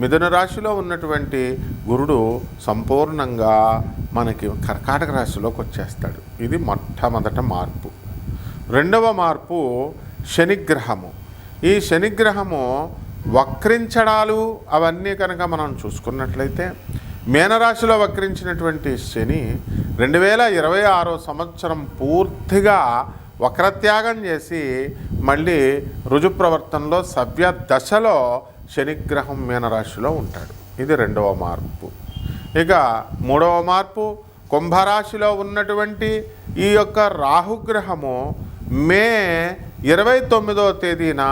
మిథున రాశిలో ఉన్నటువంటి గురుడు సంపూర్ణంగా మనకి కర్కాటక రాశిలోకి వచ్చేస్తాడు. ఇది మొట్టమొదట మార్పు. రెండవ మార్పు శనిగ్రహము. ఈ శనిగ్రహము వక్రించడాలు అవన్నీ కనుక మనం చూసుకున్నట్లయితే మీనరాశిలో వక్రించినటువంటి శని రెండు వేల ఇరవై ఆరో సంవత్సరం పూర్తిగా వక్రత్యాగం చేసి మళ్ళీ రుజుప్రవర్తనలో సవ్య దశలో శనిగ్రహం మీనరాశిలో ఉంటాడు. ఇది రెండవ మార్పు. ఇక మూడవ మార్పు కుంభరాశిలో ఉన్నటువంటి ఈ యొక్క రాహుగ్రహము మే ఇరవై తొమ్మిదవ తేదీన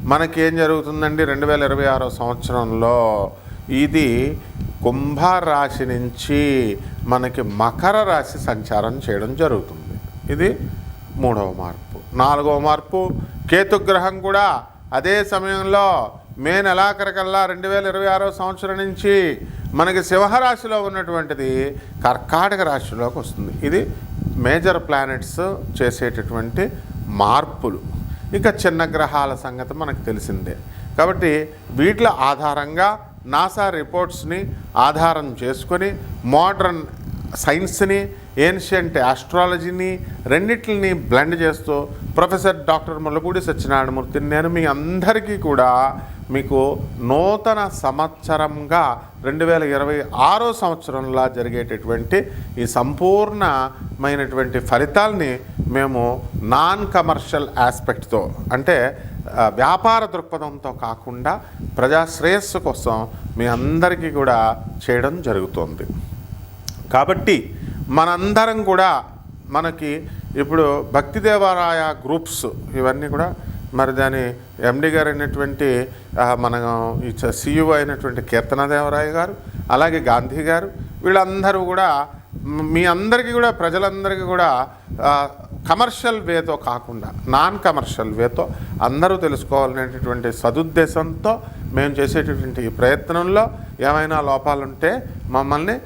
మనకేం జరుగుతుందండి? రెండు వేల ఇరవై ఆరో సంవత్సరంలో ఇది కుంభరాశి నుంచి మనకి మకర రాశి సంచారం చేయడం జరుగుతుంది. ఇది మూడవ మార్పు. నాలుగవ మార్పు కేతుగ్రహం కూడా అదే సమయంలో మే నెలాఖరికల్లా రెండు వేల ఇరవై ఆరో సంవత్సరం నుంచి మనకి సింహరాశిలో ఉన్నటువంటిది కర్కాటక రాశిలోకి వస్తుంది. ఇది మేజర్ ప్లానెట్స్ చేసేటటువంటి మార్పులు. ఇక చిన్న గ్రహాల సంగతి మనకు తెలిసిందే. కాబట్టి వీటి ఆధారంగా నాసా రిపోర్ట్స్ని ఆధారం చేసుకొని మోడర్న్ సైన్స్ని ఏన్షియంట్ ఆస్ట్రాలజీని రెండిట్లని బ్లెండ్ చేస్తూ ప్రొఫెసర్ డాక్టర్ ముల్లపూడి సత్యనారాయణమూర్తిని నేను మీ అందరికీ కూడా మీకు నూతన సంవత్సరంగా రెండు వేల ఇరవై ఆరో సంవత్సరంలో జరిగేటటువంటి ఈ సంపూర్ణమైనటువంటి ఫలితాల్ని మేము నాన్ కమర్షియల్ ఆస్పెక్ట్తో అంటే వ్యాపార దృక్పథంతో కాకుండా ప్రజా శ్రేయస్సు కోసం మీ అందరికీ కూడా చేయడం జరుగుతుంది. కాబట్టి మనందరం కూడా మనకి ఇప్పుడు భక్తి దేవాలయ గ్రూప్స్ ఇవన్నీ కూడా మరి దాని ఎండి గారు అయినటువంటి మన ఈ అయినటువంటి కీర్తనదేవరాయ గారు అలాగే గాంధీ గారు వీళ్ళందరూ కూడా మీ అందరికీ కూడా ప్రజలందరికీ కూడా కమర్షియల్ వేతో కాకుండా నాన్ కమర్షియల్ వేతో అందరూ తెలుసుకోవాలనేటటువంటి సదుద్దేశంతో మేము చేసేటటువంటి ఈ ప్రయత్నంలో ఏమైనా లోపాలుంటే మమ్మల్ని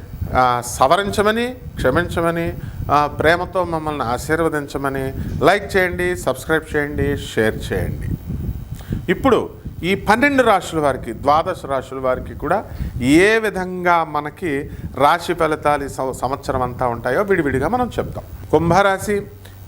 సవరించమని క్షమించమని ప్రేమతో మమ్మల్ని ఆశీర్వదించమని లైక్ చేయండి సబ్స్క్రైబ్ చేయండి షేర్ చేయండి. ఇప్పుడు ఈ పన్నెండు రాశుల వారికి ద్వాదశ రాశుల వారికి కూడా ఏ విధంగా మనకి రాశి ఫలితాలు ఈ సంవత్సరం అంతా ఉంటాయో విడివిడిగా మనం చెప్తాం. కుంభరాశి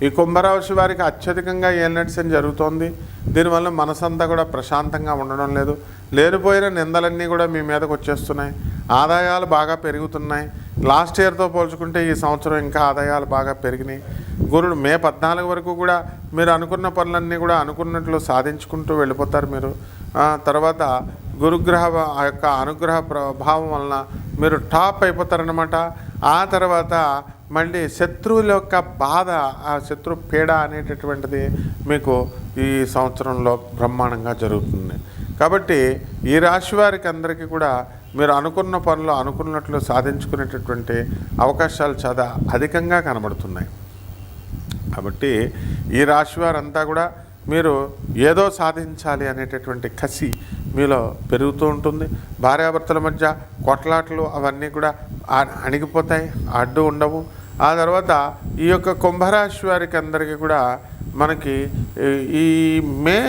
ఈ కుంభరాశి వారికి అత్యధికంగా ఏలినట్సని జరుగుతోంది? దీనివల్ల మనసంతా కూడా ప్రశాంతంగా ఉండడం లేదు. లేనిపోయిన నిందలన్నీ కూడా మీ మీదకి వచ్చేస్తున్నాయి. ఆదాయాలు బాగా పెరుగుతున్నాయి. లాస్ట్ ఇయర్తో పోల్చుకుంటే ఈ సంవత్సరం ఇంకా ఆదాయాలు బాగా పెరిగినాయి. గురుడు మే పద్నాలుగు వరకు కూడా మీరు అనుకున్న పనులన్నీ కూడా అనుకున్నట్లు సాధించుకుంటూ వెళ్ళిపోతారు మీరు. తర్వాత గురుగ్రహ ఆ యొక్క అనుగ్రహ ప్రభావం వలన మీరు టాప్ అయిపోతారనమాట ఆ తర్వాత మళ్ళీ శత్రువుల యొక్క బాధ ఆ శత్రు పీడ అనేటటువంటిది మీకు ఈ సంవత్సరంలో బ్రహ్మాండంగా జరుగుతుంది. కాబట్టి ఈ రాశి వారికి అందరికీ కూడా మీరు అనుకున్న పనులు అనుకున్నట్లు సాధించుకునేటటువంటి అవకాశాలు చాలా అధికంగా కనబడుతున్నాయి. కాబట్టి ఈ రాశి వారంతా కూడా మీరు ఏదో సాధించాలి అనేటటువంటి కసి మీలో పెరుగుతూ ఉంటుంది. భార్యాభర్తల మధ్య కొట్లాటలు అవన్నీ కూడా అణిగిపోతాయి అడ్డు ఉండవు. ఆ తర్వాత ఈ యొక్క కుంభరాశి వారికి అందరికీ కూడా మనకి ఈ మే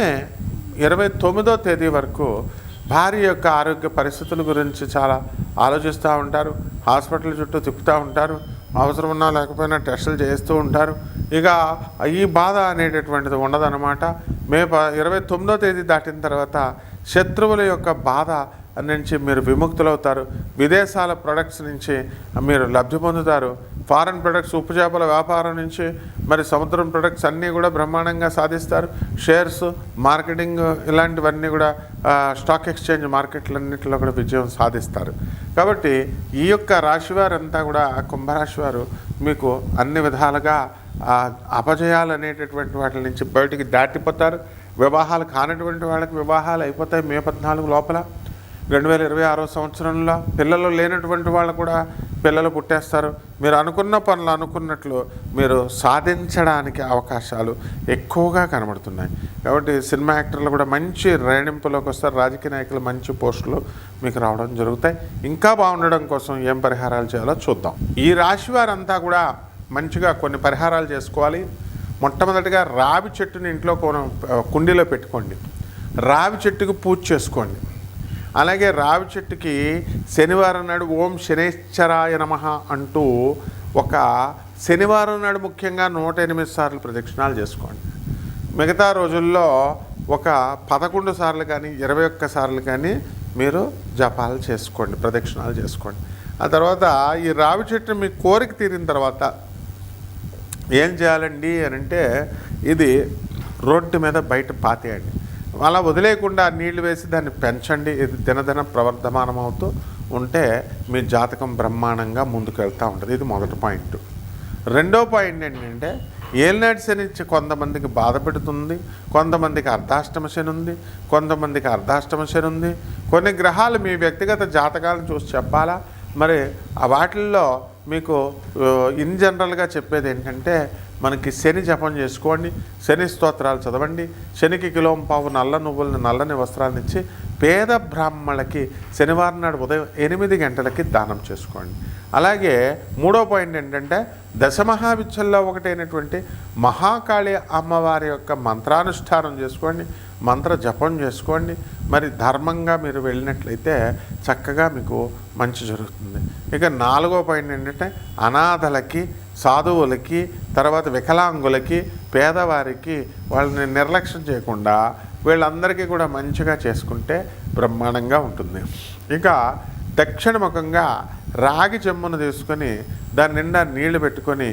ఇరవై తొమ్మిదో తేదీ వరకు భార్య యొక్క ఆరోగ్య పరిస్థితుల గురించి చాలా ఆలోచిస్తూ ఉంటారు. హాస్పిటల్ చుట్టూ తిప్పుతూ ఉంటారు. అవసరం ఉన్నా లేకపోయినా టెస్టులు చేస్తూ ఉంటారు. ఇక ఈ బాధ అనేటటువంటిది ఉండదన్నమాట. మే ప ఇరవై తొమ్మిదో తేదీ దాటిన తర్వాత శత్రువుల యొక్క బాధ నుంచి మీరు విముక్తులవుతారు. విదేశాల ప్రొడక్ట్స్ నుంచి మీరు లబ్ధి పొందుతారు. ఫారెన్ ప్రొడక్ట్స్ ఉప్పు చేపల వ్యాపారం నుంచి మరి సముద్రం ప్రొడక్ట్స్ అన్నీ కూడా బ్రహ్మాండంగా సాధిస్తారు. షేర్స్ మార్కెటింగ్ ఇలాంటివన్నీ కూడా స్టాక్ ఎక్స్చేంజ్ మార్కెట్లన్నింటిలో కూడా విజయం సాధిస్తారు. కాబట్టి ఈ యొక్క రాశి వారంతా కూడా కుంభరాశి వారు మీకు అన్ని విధాలుగా అపజయాలు అనేటటువంటి వాటి నుంచి బయటికి దాటిపోతారు. వివాహాలు కానటువంటి వాళ్ళకి వివాహాలు అయిపోతాయి మే పద్నాలుగు లోపల. రెండు వేల ఇరవై ఆరో సంవత్సరంలో పిల్లలు లేనటువంటి వాళ్ళు కూడా పిల్లలు పుట్టేస్తారు. మీరు అనుకున్న పనులు అనుకున్నట్లు మీరు సాధించడానికి అవకాశాలు ఎక్కువగా కనబడుతున్నాయి. కాబట్టి సినిమా యాక్టర్లు కూడా మంచి రేణింపులోకి వస్తారు. రాజకీయ నాయకులు మంచి పోస్టులు మీకు రావడం జరుగుతాయి. ఇంకా బాగుండడం కోసం ఏం పరిహారాలు చేయాలో చూద్దాం. ఈ రాశి వారంతా కూడా మంచిగా కొన్ని పరిహారాలు చేసుకోవాలి. మొట్టమొదటిగా రావి చెట్టుని ఇంట్లో కుండీలో పెట్టుకోండి. రావి చెట్టుకు పూజ చేసుకోండి. అలాగే రావి చెట్టుకి శనివారం నాడు ఓం శనేశ్వరాయ నమ అంటూ ఒక శనివారం నాడు ముఖ్యంగా నూట ఎనిమిది సార్లు ప్రదక్షిణాలు చేసుకోండి. మిగతా రోజుల్లో ఒక పదకొండు సార్లు కానీ ఇరవై ఒక్క సార్లు కానీ మీరు జపాలు చేసుకోండి ప్రదక్షిణాలు చేసుకోండి. ఆ తర్వాత ఈ రావి చెట్టు మీ కోరిక తీరిన తర్వాత ఏం చేయాలండి అని అంటే ఇది రోడ్డు మీద బయట పాతేయండి. అలా వదిలేయకుండా నీళ్ళు వేసి దాన్ని పెంచండి. ఇది దినదిన ప్రవర్ధమానం అవుతూ ఉంటే మీ జాతకం బ్రహ్మాండంగా ముందుకు వెళ్తూ ఉంటుంది. ఇది మొదటి పాయింట్. రెండో పాయింట్ ఏంటంటే ఏలినాటి శని కొంతమందికి బాధ పెడుతుంది కొంతమందికి అర్ధాష్టమ శని ఉంది కొంతమందికి అర్ధాష్టమ శని ఉంది. కొన్ని గ్రహాలు మీ వ్యక్తిగత జాతకాలను చూసి చెప్పాలా? మరి వాటిల్లో మీకు ఇన్ జనరల్గా చెప్పేది ఏంటంటే మనకి శని జపం చేసుకోండి శని స్తోత్రాలు చదవండి శనికి కిలోం పావు నల్ల నువ్వులని నల్లని వస్త్రాలను ఇచ్చి పేద బ్రాహ్మణులకి శనివారం నాడు ఉదయం ఎనిమిది గంటలకి దానం చేసుకోండి. అలాగే మూడో పాయింట్ ఏంటంటే దశమహావిద్యల్లో ఒకటైనటువంటి మహాకాళి అమ్మవారి యొక్క మంత్రానుష్ఠానం చేసుకోండి మంత్ర జపం చేసుకోండి. మరి ధర్మంగా మీరు వెళ్ళినట్లయితే చక్కగా మీకు మంచి జరుగుతుంది. ఇక నాలుగో పాయింట్ ఏంటంటే అనాథలకి సాధువులకి తర్వాత వికలాంగులకి పేదవారికి వాళ్ళని నిర్లక్ష్యం చేయకుండా వీళ్ళందరికీ కూడా మంచిగా చేసుకుంటే బ్రహ్మాండంగా ఉంటుంది. ఇక దక్షిణముఖంగా రాగి చెమ్మును తీసుకొని దాని నిండా నీళ్ళు పెట్టుకొని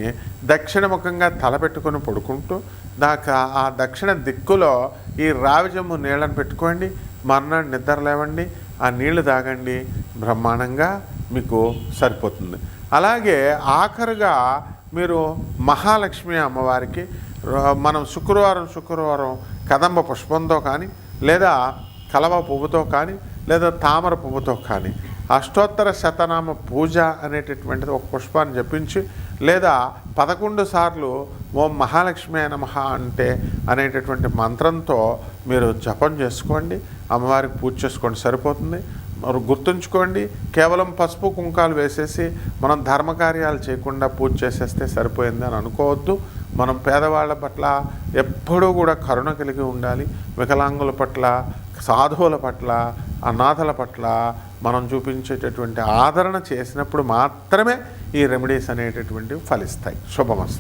దక్షిణముఖంగా తల పెట్టుకొని పడుకుంటూ దాకా ఆ దక్షిణ దిక్కులో ఈ రావి చెమ్ము నీళ్ళని పెట్టుకోండి మర్నాడు నిద్ర లేవండి ఆ నీళ్ళు తాగండి బ్రహ్మాండంగా మీకు సరిపోతుంది. అలాగే ఆఖరుగా మీరు మహాలక్ష్మి అమ్మవారికి మనం శుక్రవారం శుక్రవారం కదంబ పుష్పంతో కానీ లేదా కలవ పువ్వుతో కానీ లేదా తామర పువ్వుతో కానీ అష్టోత్తర శతనామ పూజ అనేటటువంటిది ఒక పుష్పాన్ని జపించి లేదా పదకొండు సార్లు ఓం మహాలక్ష్మి నమః అంటే అనేటటువంటి మంత్రంతో మీరు జపం చేసుకోండి. అమ్మవారికి పూజ చేసుకోండి. సరిపోతుంది. గుర్తుంచుకోండి కేవలం పసుపు కుంకాలు వేసేసి మనం ధర్మకార్యాలు చేయకుండా పూజ చేసేస్తే సరిపోయింది అని అనుకోవద్దు. మనం పేదవాళ్ళ పట్ల ఎప్పుడూ కూడా కరుణ కలిగి ఉండాలి. వికలాంగుల పట్ల సాధువుల పట్ల అనాథల పట్ల మనం చూపించేటటువంటి ఆదరణ చేసినప్పుడు మాత్రమే ఈ రెమెడీస్ అనేటటువంటివి ఫలిస్తాయి. శుభమస్తు.